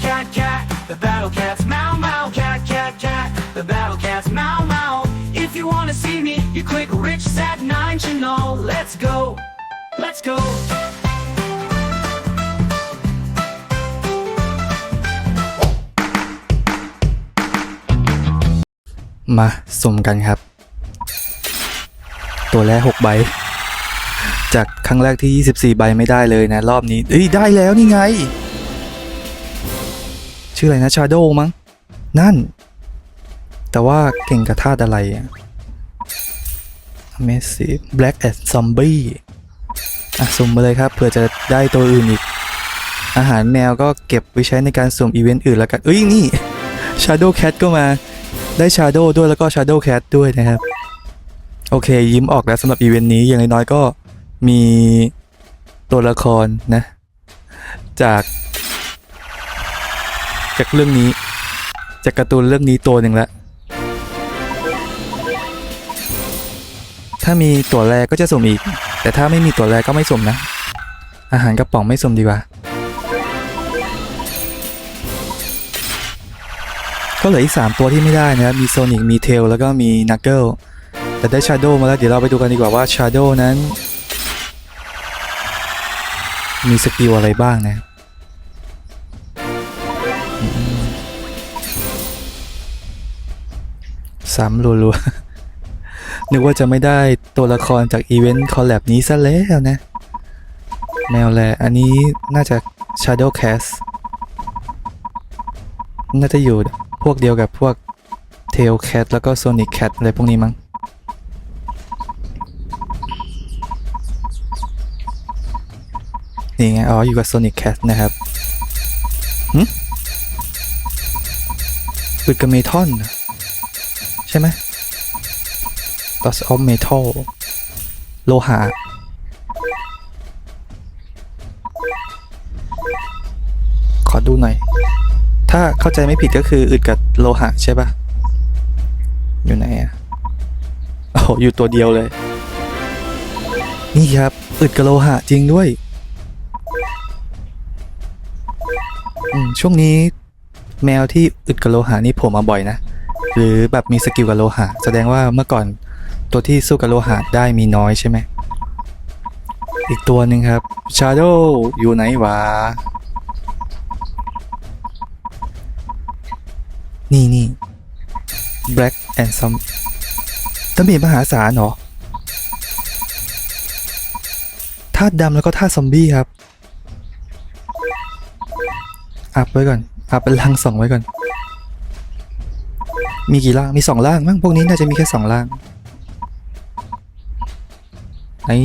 cat, cat, cat. The battle cats, meow, meow, cat, cat, cat. The battle cats, meow, meow. If you wanna see me, you click Rich Sat 9 channel. Let's go, let's go. มาสุ่มกันครับ ตัวแรก 6 ใบ จากครั้งแรกที่ 24 ใบไม่ได้เลยนะ รอบนี้เอ้ยได้แล้วนี่ไง ชื่ออะไรนะชาโดมั้ง นั่น แต่ว่าเก่งกับธาตุอะไรอะ Amazing Black and Zombie อะสุ่มมาเลยครับเผื่อจะได้ตัวอื่นอีก อาหารแมวก็เก็บไว้ใช้ในการสุ่มอีเวนต์อื่นแล้วกัน เอ้ยนี่ Shadow Cat ก็มาได้ Shadow ด้วยแล้วก็ Shadow Cat ด้วยนะครับ โอเค ยิ้มออกแล้วสำหรับอีเวนต์นี้อย่างน้อยก็มีตัวละครนะ จาก จากเรื่องนี้ จากการ์ตูนเรื่องนี้ตัวหนึ่งละถ้ามีตัวแรกก็จะสุ่มอีก แต่ถ้าไม่มีตัวแรกก็ไม่สุ่มนะ อาหารกระป๋องไม่สุ่มดีกว่า ก็เหลืออีก 3 ตัวที่ไม่ได้นะครับ มีโซนิ c มีเทลแล้วก็มีนักเกิลแต่ได้ชาร์โดมาแล้ว เดี๋ยวเราไปดูกันดีกว่าว่าชาร์โดนั้น มีสกิลอะไรบ้างนะ ซ้ำรัวๆ นึกว่าจะไม่ได้ตัวละครจากอีเวนต์คอลแลบนี้ซะแล้วนะ แมวแลอันนี้น่าจะ Shadow Cast น่าจะอยู่พวกเดียวกับพวก Tail Cat แล้วก็ Sonic Cat อะไรพวกนี้มั้งนี่ไง อ๋อ อยู่กับ Sonic Cat นะครับหึอึดกับเมทัล ใช่ไหม Loss of Metal โลหะขอดูหน่อย ถ้าเข้าใจไม่ผิดก็คืออึดกับโลหะใช่ปะอยู่ไหนอะโอ้อยู่ตัวเดียวเลย นี่ครับอึดกับโลหะจริงด้วยอืมช่วงนี้แมวที่อึดกับโลหะนี่ผมมาบ่อยนะ หรือแบบมีสกิลกับโลหะ แสดงว่าเมื่อก่อนตัวที่สู้กับโลหะได้มีน้อยใช่ไหม อีกตัวหนึ่งครับ Shadow อยู่ไหนวะ นี่นี่ Black and some ตำเบีมหาศาลเหรอธาตุดำแล้วก็ธาตุซอมบี้ครับ อัพไว้ก่อน อัพเป็นล่างสองไว้ก่อน มีกี่ล่าง มีสองล่างมั้งพวกนี้น่าจะมีแค่สองล่างไอ้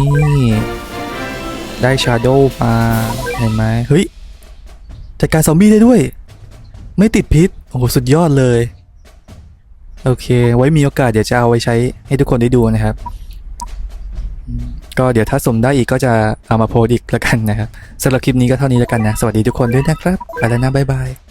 ได้ชาโดว์มาเห็นไหมเฮ้ยจัดการซอมบี้ได้ด้วย ไม่ติดพิษ โอ้โห สุดยอดเลย โอเค ไว้มีโอกาสเดี๋ยวจะเอาไว้ใช้ให้ทุกคนได้ดูนะครับ ก็เดี๋ยวถ้าสมได้อีกก็จะเอามาโพสอีกแล้วกันนะครับสำหรับคลิปนี้ก็เท่านี้แล้วกันนะ สวัสดีทุกคนด้วยนะครับ ไปแล้วนะ บ๊ายบาย